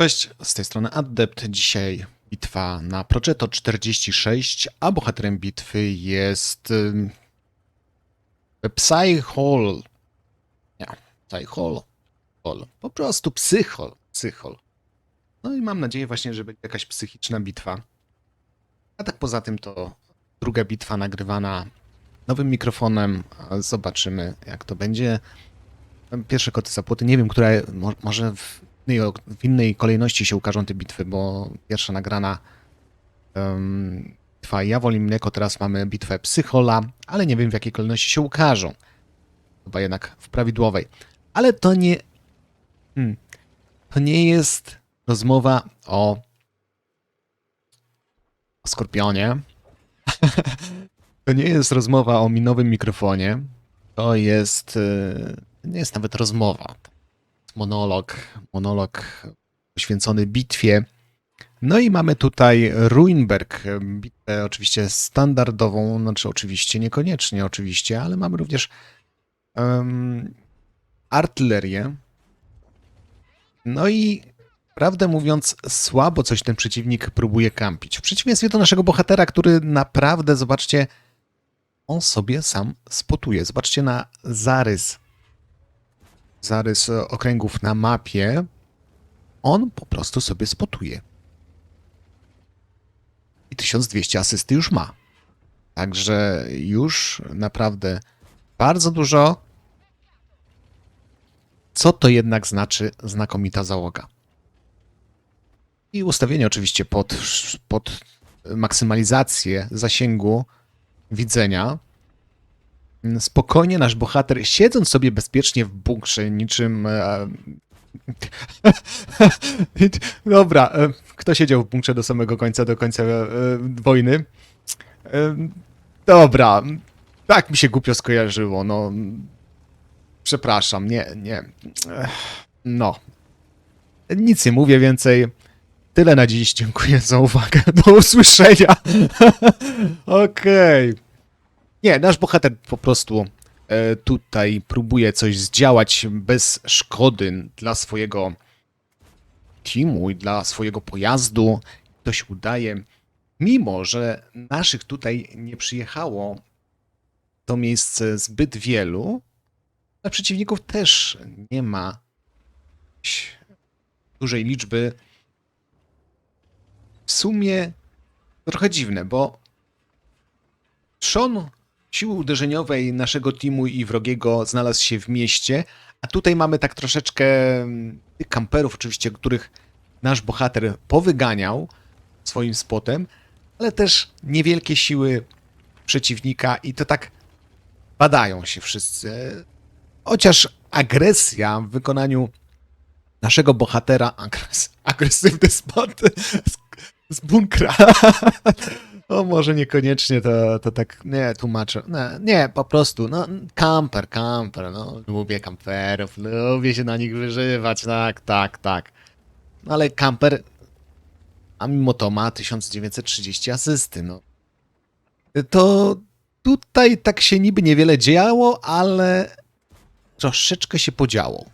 Cześć, z tej strony Adept. Dzisiaj bitwa na Progetto 46, a bohaterem bitwy jest Psychol. Nie, Psychol. Hol. Po prostu Psychol. Psychol. No i mam nadzieję właśnie, że będzie jakaś psychiczna bitwa. A tak poza tym to druga bitwa nagrywana nowym mikrofonem. Zobaczymy jak to będzie. Pierwsze koty za płoty. Nie wiem, która mo- może w innej, w innej kolejności się ukażą te bitwy, bo pierwsza nagrana um, bitwa Ja Woli Mleko, teraz mamy bitwę Psychola, ale nie wiem w jakiej kolejności się ukażą. Chyba jednak w prawidłowej. Ale to nie... Hmm, to nie jest rozmowa o, o Skorpionie. to nie jest rozmowa o minowym mikrofonie. To jest... y, Nie jest nawet rozmowa monolog, monolog poświęcony bitwie. No i mamy tutaj Ruinberg, bitwę oczywiście standardową, znaczy oczywiście niekoniecznie oczywiście, ale mamy również um, artylerię. No i prawdę mówiąc, słabo coś ten przeciwnik próbuje kampić. W przeciwieństwie do naszego bohatera, który naprawdę, zobaczcie, on sobie sam spotuje. Zobaczcie na zarys zarys e, okręgów na mapie, on po prostu sobie spotuje. I 1200 asysty już ma. Także już naprawdę bardzo dużo. Co to jednak znaczy znakomita załoga? I ustawienie oczywiście pod, pod maksymalizację zasięgu widzenia spokojnie nasz bohater, siedząc sobie bezpiecznie w bunkrze, niczym. E, Dobra, e, kto siedział w bunkrze do samego końca, do końca e, wojny? Dobra, tak mi się głupio skojarzyło, no. Przepraszam, nie, nie. No. Nic nie mówię więcej. Tyle na dziś. Dziękuję za uwagę. Do usłyszenia. Okej. Nie, nasz bohater po prostu e, tutaj próbuje coś zdziałać bez szkody dla swojego teamu i dla swojego pojazdu. To się udaje. Mimo, że naszych tutaj nie przyjechało to miejsce zbyt wielu, a przeciwników też nie ma dużej liczby. W sumie trochę dziwne, bo trzon siły uderzeniowej naszego teamu i wrogiego znalazł się w mieście, a tutaj mamy tak troszeczkę mm, tych kamperów, oczywiście, których nasz bohater powyganiał swoim spotem, ale też niewielkie siły przeciwnika i to tak badają się wszyscy. Chociaż agresja w wykonaniu naszego bohatera, agres, agresywny spot z, z bunkra. O, może niekoniecznie to, to tak, nie, tłumaczę. Nie, nie, po prostu, no, kamper, kamper, no, lubię kamperów, lubię się na nich wyżywać, tak, tak, tak. No, ale kamper, a mimo to ma 1930 asysty, no. To tutaj tak się niby niewiele działo, ale troszeczkę się podziało.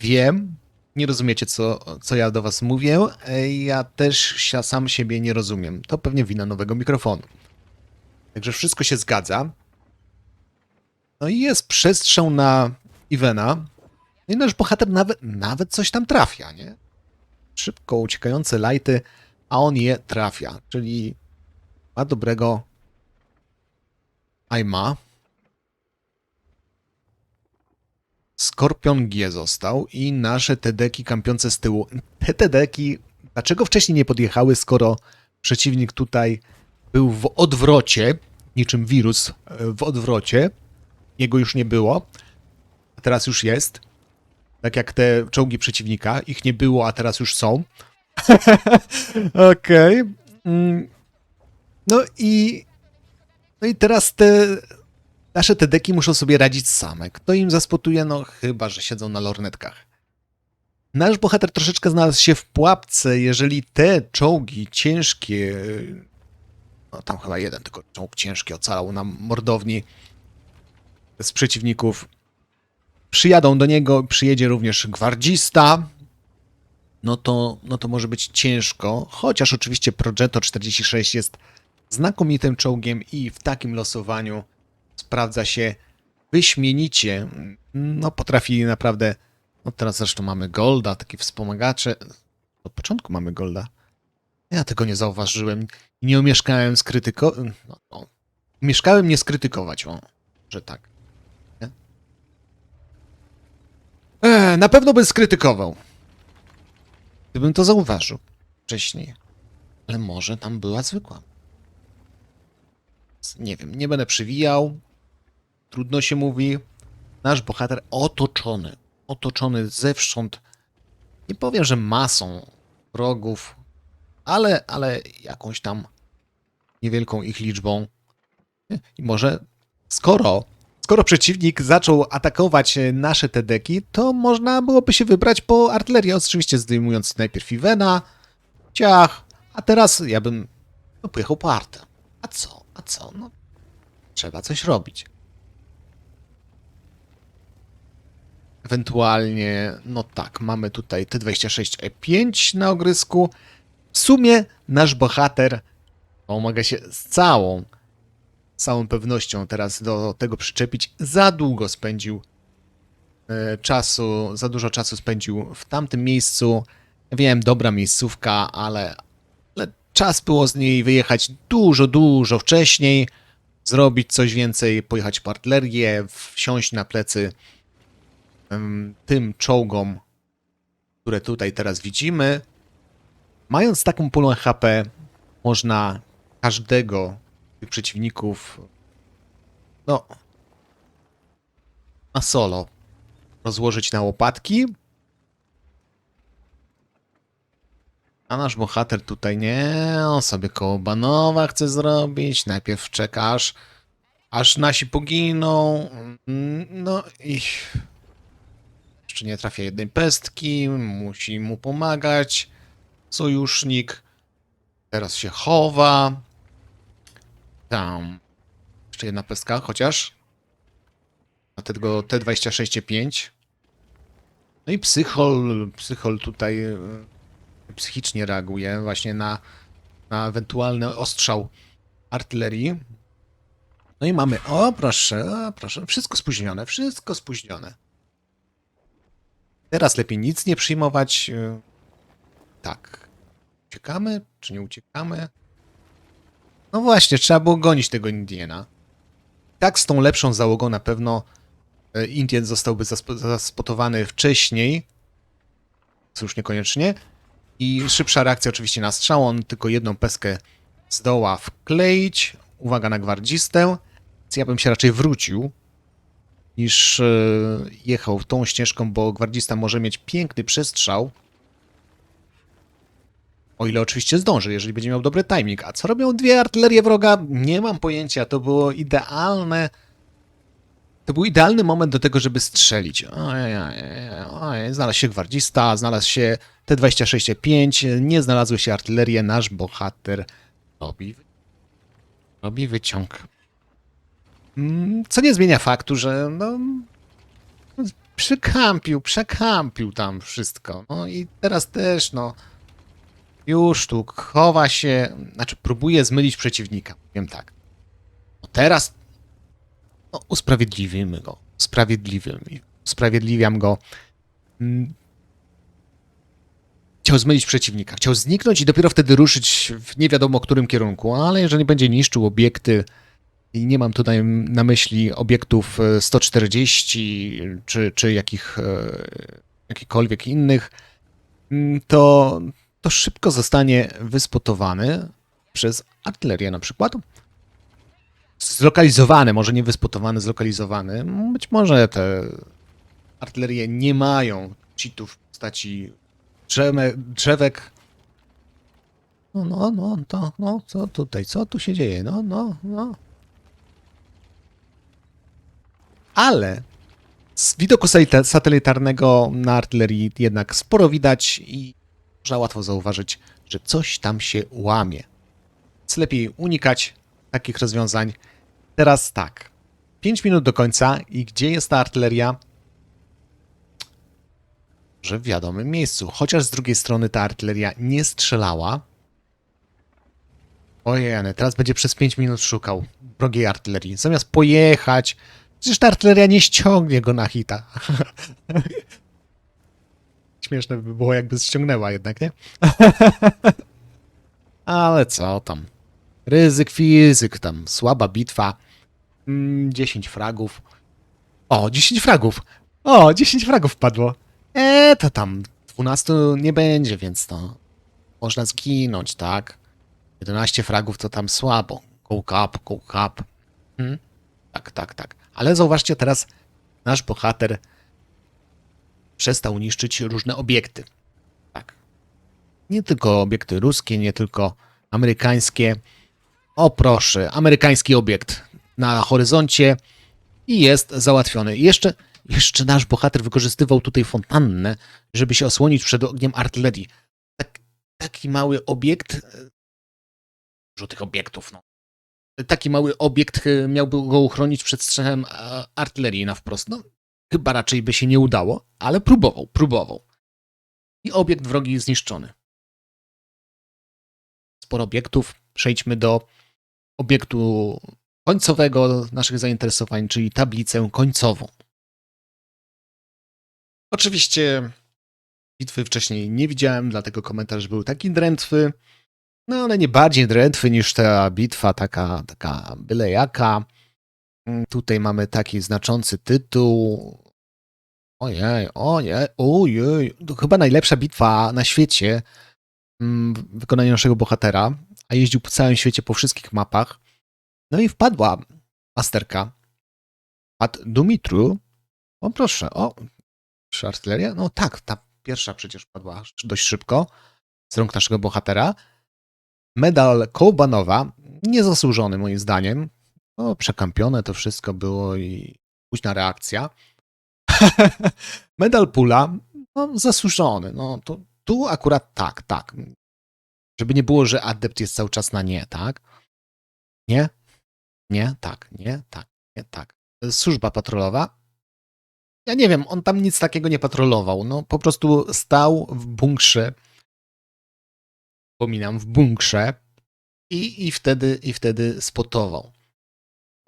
Wiem, nie rozumiecie, co, co ja do was mówię. Ja też się- sam siebie nie rozumiem. To pewnie wina nowego mikrofonu. Także wszystko się zgadza. No i jest przestrzał na Ivena. No I nasz bohater nawet, nawet coś tam trafia, nie? Szybko uciekające lighty, a on je trafia. Czyli ma dobrego aima. Skorpion G został i nasze TDki kampiące z tyłu. Te TDki, dlaczego wcześniej nie podjechały, skoro przeciwnik tutaj był w odwrocie, niczym wirus e, w odwrocie. Jego już nie było, a teraz już jest. Tak jak te czołgi przeciwnika. Ich nie było, a teraz już są. Okej. Mm. No i. No i teraz te Nasze te deki muszą sobie radzić same. Kto im zaspotuje? No chyba, że siedzą na lornetkach. Nasz bohater troszeczkę znalazł się w pułapce, jeżeli te czołgi ciężkie, no tam chyba jeden tylko czołg ciężki ocalał na mordowni z przeciwników, przyjadą do niego, przyjedzie również gwardzista, no to, no to może być ciężko, chociaż oczywiście Progetto 46 jest znakomitym czołgiem i w takim losowaniu sprawdza się wyśmienicie. No potrafi naprawdę, no teraz zresztą mamy Golda, takie wspomagacze. Od początku mamy Golda. Ja tego nie zauważyłem nie umieszkałem skrytykować. No, no. Umieszkałem nie skrytykować, o, że tak. Nie? E, na pewno bym skrytykował. Gdybym to zauważył wcześniej. Ale może tam była zwykła. Nie wiem, nie będę przywijał. Trudno się mówi. Nasz bohater otoczony, otoczony zewsząd. Nie powiem, że masą wrogów, ale, ale jakąś tam niewielką ich liczbą. I może skoro, skoro przeciwnik zaczął atakować nasze te deki, to można byłoby się wybrać po artylerię, oczywiście zdejmując najpierw Ivena, ciach, a teraz ja bym no, pojechał po artę. A co? A co? No, trzeba coś robić. Ewentualnie, no tak, mamy tutaj T26E5 na ogrysku. W sumie nasz bohater pomaga się z całą, z całą pewnością teraz do tego przyczepić. Za długo spędził e, czasu, za dużo czasu spędził w tamtym miejscu. Wiem, dobra miejscówka, ale, ale czas było z niej wyjechać dużo, dużo wcześniej, zrobić coś więcej, pojechać po artylerię, wsiąść na plecy tym czołgom, które tutaj teraz widzimy. Mając taką pulę HP, można każdego z tych przeciwników no na solo rozłożyć na łopatki. A nasz bohater tutaj nie, on sobie koło Banowa chce zrobić. Najpierw czekasz, aż nasi poginą. No i jeszcze nie trafia jednej pestki, musi mu pomagać. Sojusznik teraz się chowa. Tam. Jeszcze jedna pestka, chociaż. Na tego T26.5. No i psychol, psychol tutaj e, psychicznie reaguje właśnie na, na ewentualny ostrzał artylerii. No i mamy, o proszę, o proszę, wszystko spóźnione, wszystko spóźnione. Teraz lepiej nic nie przyjmować. e, Tak. Uciekamy, czy nie uciekamy? No właśnie, trzeba było gonić tego Indiana. Tak, z tą lepszą załogą na pewno e, Indian zostałby zaspo- zaspotowany wcześniej. Cóż, niekoniecznie. I szybsza reakcja oczywiście na strzał. On tylko jedną peskę zdoła wkleić. Uwaga na gwardzistę. Więc ja bym się raczej wrócił niż e, jechał tą ścieżką, bo gwardzista może mieć piękny przestrzał. O ile oczywiście zdąży, jeżeli będzie miał dobry timing. A co robią dwie artylerie wroga? Nie mam pojęcia. To było idealne. To był idealny moment do tego, żeby strzelić. Ojej, ojej, ojej. Znalazł się gwardzista, znalazł się T-26-5, nie znalazły się artylerie. Nasz bohater robi, robi wyciąg. Mm, Co nie zmienia faktu, że no, przykampił, przekampił tam wszystko. No i teraz też, no, już tu chowa się, znaczy próbuje zmylić przeciwnika. Wiem tak. No teraz no, usprawiedliwimy go. Usprawiedliwimy. Usprawiedliwiam go. Mm. Chciał zmylić przeciwnika. Chciał zniknąć i dopiero wtedy ruszyć w nie wiadomo którym kierunku, ale jeżeli będzie niszczył obiekty i nie mam tutaj na myśli obiektów e, 140 czy, czy jakich, e, jakichkolwiek innych, mm, to, to szybko zostanie wyspotowany przez artylerię na przykład. Zlokalizowany, może nie wyspotowany, zlokalizowany. Być może te artylerie nie mają cheatów w postaci drzewe, drzewek. No, no, no, to, no, co tutaj, co tu się dzieje? No, no, no. Ale z widoku satelitarnego na artylerii jednak sporo widać i można łatwo zauważyć, że coś tam się łamie. Więc lepiej unikać takich rozwiązań. Teraz tak. 5 minut do końca i gdzie jest ta artyleria? że w wiadomym miejscu. Chociaż z drugiej strony ta artyleria nie strzelała. Ojej, teraz będzie przez 5 minut szukał wrogiej artylerii. Zamiast pojechać, przecież ta artyleria nie ściągnie go na hita. Śmieszne by było, jakby ściągnęła jednak, nie? Ale co tam? Ryzyk fizyk, tam słaba bitwa. Mm, 10 fragów. O, 10 fragów. O, 10 fragów padło. E, to tam 12 nie będzie, więc to można zginąć, tak? 11 fragów to tam słabo. Go up, go up. Hmm? Tak, tak, tak. Ale zauważcie teraz, nasz bohater przestał niszczyć różne obiekty. Tak. Nie tylko obiekty ruskie, nie tylko amerykańskie. O proszę, amerykański obiekt na horyzoncie i jest załatwiony. Jeszcze, jeszcze nasz bohater wykorzystywał tutaj fontannę, żeby się osłonić przed ogniem artylerii. Tak, taki mały obiekt, e, dużo tych obiektów, no. Taki mały obiekt e, miałby go uchronić przed strzałem e, artylerii na wprost. No, chyba raczej by się nie udało, ale próbował, próbował. I obiekt wrogi zniszczony. Sporo obiektów. Przejdźmy do obiektu końcowego naszych zainteresowań, czyli tablicę końcową. Oczywiście bitwy wcześniej nie widziałem, dlatego komentarz był taki drętwy, no ale nie bardziej drętwy niż ta bitwa taka, taka byle jaka. Mm, Tutaj mamy taki znaczący tytuł. Ojej, ojej, ojej. To chyba najlepsza bitwa na świecie mm, w wykonaniu naszego bohatera, a jeździł po całym świecie po wszystkich mapach. No i wpadła masterka. Pat Dumitru. O proszę, o. Czy artyleria? No tak, ta pierwsza przecież padła dość szybko z rąk naszego bohatera. Medal Kołbanowa, niezasłużony moim zdaniem. No, przekampione to wszystko było i późna reakcja. Medal Pula, no, zasłużony. No, to, tu akurat tak, tak. Żeby nie było, że adept jest cały czas na nie, tak? Nie? Nie, tak, nie, tak, nie, tak. Służba patrolowa. Ja nie wiem, on tam nic takiego nie patrolował. No, po prostu stał w bunkrze. Pominam, w bunkrze. I, i, wtedy, I wtedy spotował.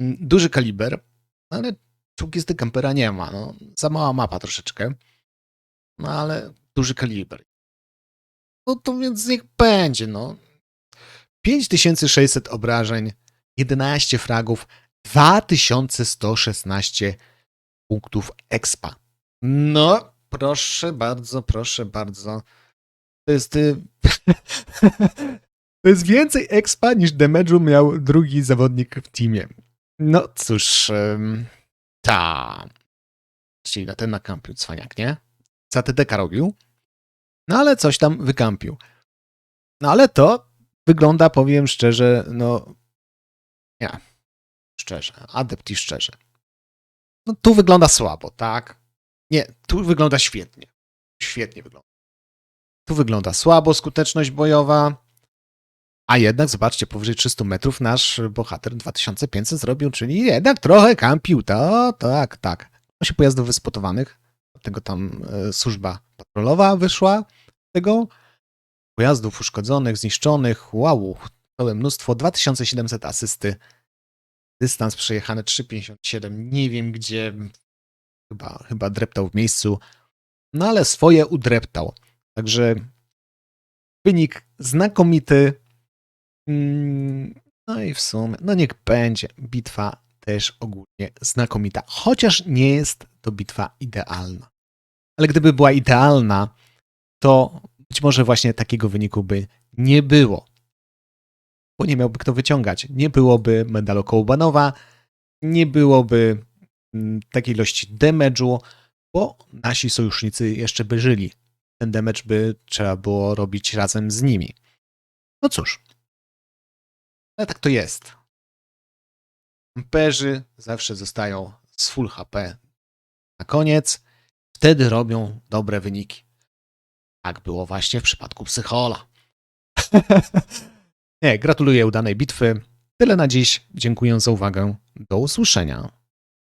Mm, Duży kaliber, ale czołgisty kampera nie ma. No, za mała mapa troszeczkę. No ale duży kaliber. No to więc niech będzie, no. 5600 obrażeń, 11 fragów, 2116 punktów expa. No, proszę bardzo, proszę bardzo. To jest. y, to jest więcej expa niż damage'u miał drugi zawodnik w teamie. No cóż. Ta. Czyli na ten nakampił cwaniak, nie? Za TDK robił. No ale coś tam wykampił. No ale to wygląda, powiem szczerze, no. Nie. Szczerze. Adept i szczerze. No tu wygląda słabo, tak? Nie, tu wygląda świetnie. Świetnie wygląda. Tu wygląda słabo, skuteczność bojowa. A jednak, zobaczcie, powyżej 300 metrów nasz bohater 2500 zrobił, czyli jednak trochę kampił. To, tak, tak. Ma się pojazdów wyspotowanych. Dlatego tam e, służba patrolowa wyszła. Tego pojazdów uszkodzonych, zniszczonych. Wow, całe mnóstwo. 2700 asysty. Dystans przejechany 3,57. Nie wiem gdzie. Chyba, chyba dreptał w miejscu. No ale swoje udreptał. Także wynik znakomity. Mm, No i w sumie, no niech będzie. Bitwa też ogólnie znakomita. Chociaż nie jest to bitwa idealna. Ale gdyby była idealna, to być może właśnie takiego wyniku by nie było. Bo nie miałby kto wyciągać. Nie byłoby medalu Kołbanowa, nie byłoby mm, takiej ilości damage'u, bo nasi sojusznicy jeszcze by żyli. Ten damage by trzeba było robić razem z nimi. No cóż. Ale tak to jest. Amperzy zawsze zostają z full HP na koniec. Wtedy robią dobre wyniki. Tak było właśnie w przypadku Psychola. Nie, gratuluję udanej bitwy. Tyle na dziś. Dziękuję za uwagę. Do usłyszenia.